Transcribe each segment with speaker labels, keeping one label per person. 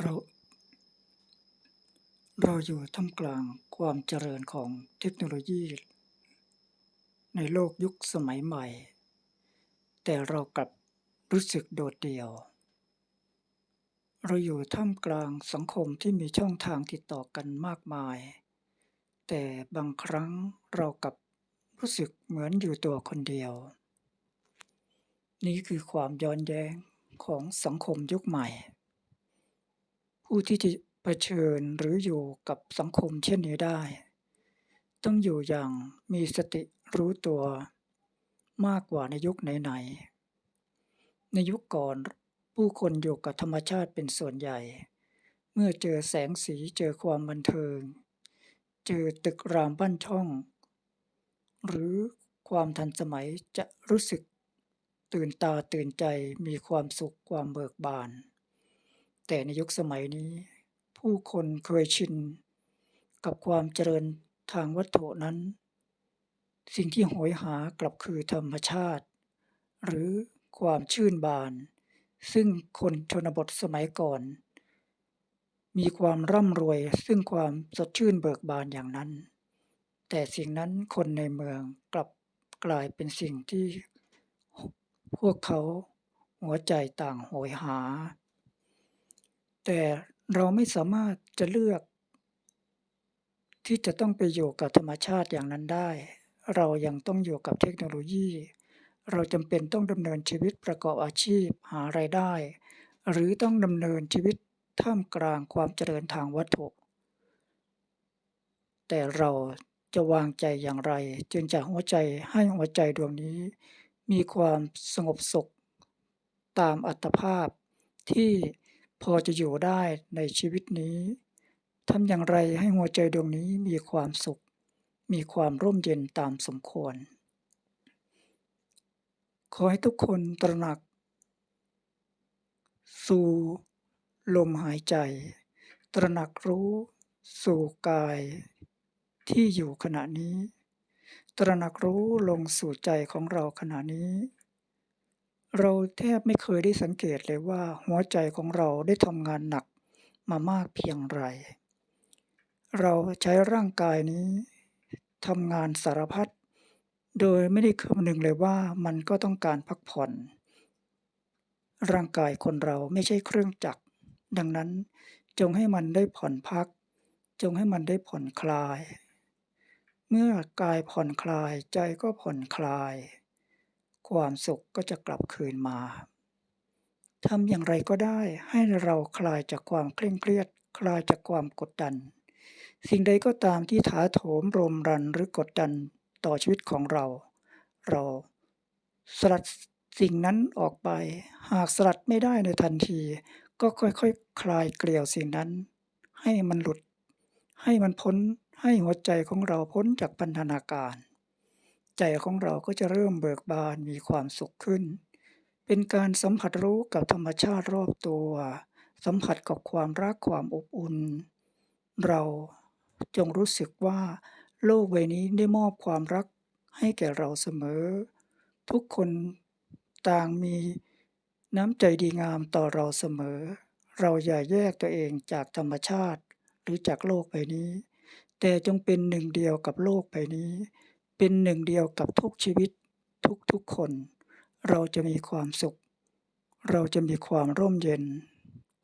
Speaker 1: เรา เราอยู่ท่ามกลางความเจริญของเทคโนโลยี ในโลกยุคสมัยใหม่ แต่เรากลับรู้สึกโดดเดี่ยว เราอยู่ท่ามกลางสังคมที่มีช่องทางติดต่อกันมากมาย แต่บางครั้งเรากลับรู้สึกเหมือนอยู่ตัวคนเดียว นี่คือความย้อนแย้งของสังคมยุคใหม่ ผู้ที่จะเผชิญหรืออยู่กับสังคมเช่นนี้ได้ ต้องอยู่อย่างมีสติรู้ตัวมากกว่าในยุคไหนๆในยุคก่อนผู้คนอยู่กับธรรมชาติเป็นส่วนใหญ่ เมื่อเจอแสงสีเจอความบันเทิง เจอตึกรามบ้านช่อง หรือความทันสมัยจะรู้สึกตื่นตาตื่นใจมีความสุขความเบิกบาน แต่ในยุคสมัยนี้ ผู้คนเคยชินกับความเจริญทางวัตถุนั้น สิ่งที่โหยหากลับคือธรรมชาติ หรือความชื่นบาน ซึ่งคนชนบทสมัยก่อน มีความร่ำรวยซึ่งความสดชื่นเบิกบานอย่างนั้น แต่สิ่งนั้นคนในเมืองกลับกลายเป็นสิ่งที่พวกเขาหัวใจต่างโหยหา แต่เราไม่สามารถจะเลือก ที่จะต้องไปอยู่กับธรรมชาติอย่างนั้นได้ เรายังต้องอยู่กับเทคโนโลยี เราจำเป็นต้องดำเนินชีวิตประกอบอาชีพหารายได้ หรือต้องดำเนินชีวิตท่ามกลางความเจริญทางวัตถุ แต่เราจะวางใจอย่างไร จึงจะหัวใจให้หัวใจดวงนี้ มีความสงบสุข ตามอัตภาพที่ พอจะอยู่ได้ในชีวิตนี้ทำอย่างไรให้หัวใจดวงนี้มีความสุข มีความร่มเย็นตามสมควร ขอให้ทุกคนตระหนัก สู่ลมหายใจ ตระหนักรู้สู่กายที่อยู่ขณะนี้ ตระหนักรู้ลงสู่ใจของเราขณะนี้ เราแทบไม่เคยได้สังเกตเลยว่า หัวใจของเราได้ทำงานหนักมามากเพียงไร เราใช้ร่างกายนี้ทำงานสารพัดโดยไม่ได้คำนึงเลยว่ามันก็ต้องการพักผ่อน ร่างกายคนเราไม่ใช่เครื่องจักร ดังนั้นจงให้มันได้ผ่อนพัก จงให้มันได้ผ่อนคลาย เมื่อกายผ่อนคลายใจก็ผ่อนคลาย ความสุขก็จะกลับคืนมาทำอย่างไรก็ได้ให้เราคลายจากความเคร่งเครียด คลายจากความกดดัน สิ่งใดก็ตามที่ถาโถมรมรันหรือกดดันต่อชีวิตของเรา เราสลัดสิ่งนั้นออกไป หากสลัดไม่ได้ในทันที ก็ค่อยๆคคลายเกลียวสิ่งนั้น ให้มันหลุด ให้มันพ้นให้หัวใจของเราพ้นจากพันธนาการ ใจของเราก็จะเริ่มเบิกบานมีความสุขขึ้น เป็นการสัมผัสรู้กับธรรมชาติรอบตัว สัมผัสกับความรักความอบอุ่น เราจงรู้สึกว่า โลกใบนี้ได้มอบความรักให้แก่เราเสมอ ทุกคนต่างมีน้ำใจดีงามต่อเราเสมอ เราอย่าแยกตัวเองจากธรรมชาติ หรือจากโลกใบนี้ แต่จงเป็นหนึ่งเดียวกับโลกใบนี้ เป็นหนึ่งเดียวกับทุกชีวิตทุกๆคน เราจะมีความสุข เราจะมีความร่มเย็น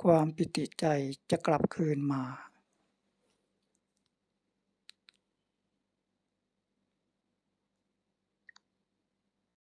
Speaker 1: ความปิติใจจะกลับคืนมา